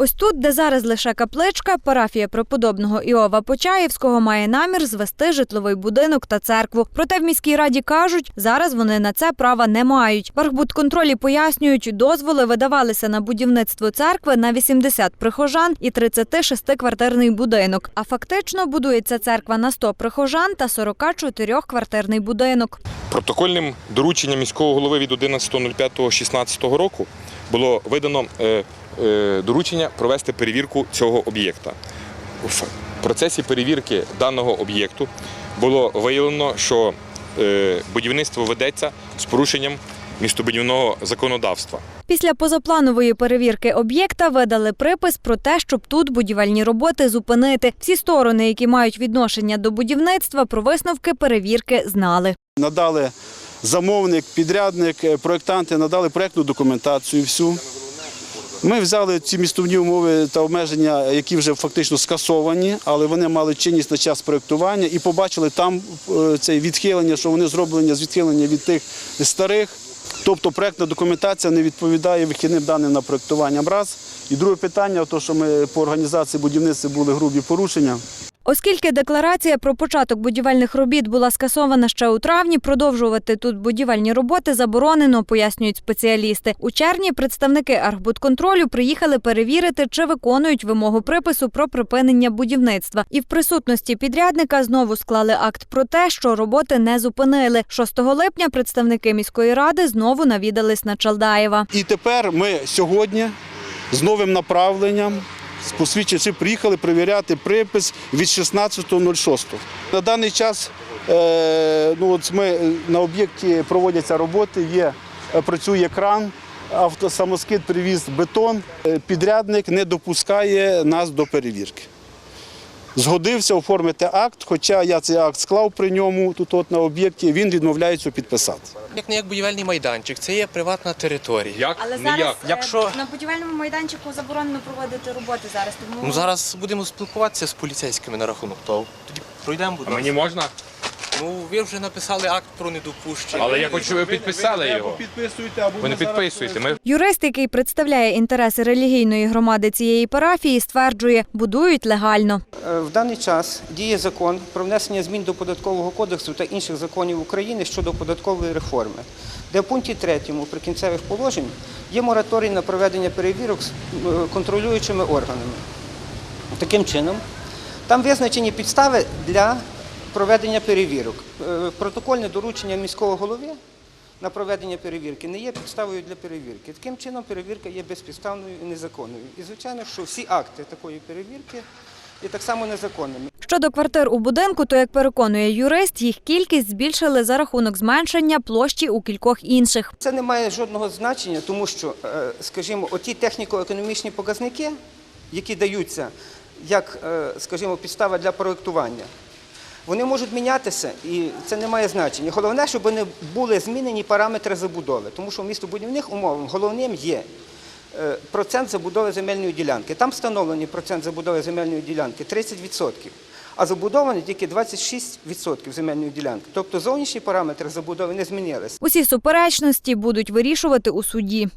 Ось тут, де зараз лише капличка, парафія преподобного Іова Почаєвського має намір звести житловий будинок та церкву. Проте в міській раді кажуть, зараз вони на це права не мають. В Архбудконтролі пояснюють, дозволи видавалися на будівництво церкви на 80 прихожан і 36-квартирний будинок. А фактично будується церква на 100 прихожан та 44-квартирний будинок. Протокольним дорученням міського голови від 11.05.16 року було видано е, доручення провести перевірку цього об'єкта. В процесі перевірки даного об'єкту було виявлено, що е, будівництво ведеться з порушенням містобудівного законодавства. Після позапланової перевірки об'єкта видали припис про те, щоб тут будівельні роботи зупинити. Всі сторони, які мають відношення до будівництва, про висновки перевірки знали. Надали замовник, підрядник, е, проєктанти надали проєктну документацію всю. Ми взяли ці містовні умови та обмеження, які вже фактично скасовані, але вони мали чинність на час проєктування і побачили там е, це відхилення, що вони зроблені з відхилення від тих старих. Тобто проєктна документація не відповідає вихідним даним на проєктування. Раз. І друге питання, то, що ми по організації будівництва були грубі порушення. Оскільки декларація про початок будівельних робіт була скасована ще у травні, продовжувати тут будівельні роботи заборонено, пояснюють спеціалісти. У червні представники Архбудконтролю приїхали перевірити, чи виконують вимогу припису про припинення будівництва. І в присутності підрядника знову склали акт про те, що роботи не зупинили. 6 липня представники міської ради знову навідались на Чалдаєва. І тепер ми сьогодні з новим направленням з посвідченням приїхали перевіряти припис від 16.06. На даний час е, ну, от ми на об'єкті проводяться роботи, є, е, працює кран, автосамоскид привіз бетон. Е, Підрядник не допускає нас до перевірки. Згодився оформити акт, хоча я цей акт склав при ньому тут от на об'єкті, він відмовляється підписати. Як не як будівельний майданчик, це є приватна територія. Як? Але Не як. Якщо- на будівельному майданчику заборонено проводити роботи зараз. Тому Ну зараз будемо спілкуватися з поліцейськими на рахунок того. Тоді пройдемо, будь А ласка. мені можна? Ну ви вже написали акт про недопущення. Але я хочу, щоб ви підписали його. підписуєте, або Ви не підписуєте. Ми Юрист, який представляє інтереси релігійної громади цієї парафії, стверджує, будують легально. Е, В даний час діє закон про внесення змін до податкового кодексу та інших законів України щодо податкової реформи, де в пункті 3 прикінцевих положень є мораторій на проведення перевірок з е, контролюючими органами. Таким чином, там визначені підстави для проведення перевірок. Е, Протокольне доручення міського голови на проведення перевірки не є підставою для перевірки. Таким чином, перевірка є безпідставною і незаконною. І звичайно, що всі акти такої перевірки є так само незаконними. Щодо квартир у будинку, то як переконує юрист, їх кількість збільшили за рахунок зменшення площі у кількох інших. Це не має жодного значення, тому що, е, скажімо, оті техніко-економічні показники, які даються як, е, скажімо, підстава для проєктування, вони можуть мінятися і це не має значення. Головне, щоб не були змінені параметри забудови, тому що в містобудівних умовах головним є е, процент забудови земельної ділянки. Там встановлений процент забудови земельної ділянки 30%, а забудовані тільки 26% земельної ділянки. Тобто зовнішні параметри забудови не змінилися. Усі суперечності будуть вирішувати у суді.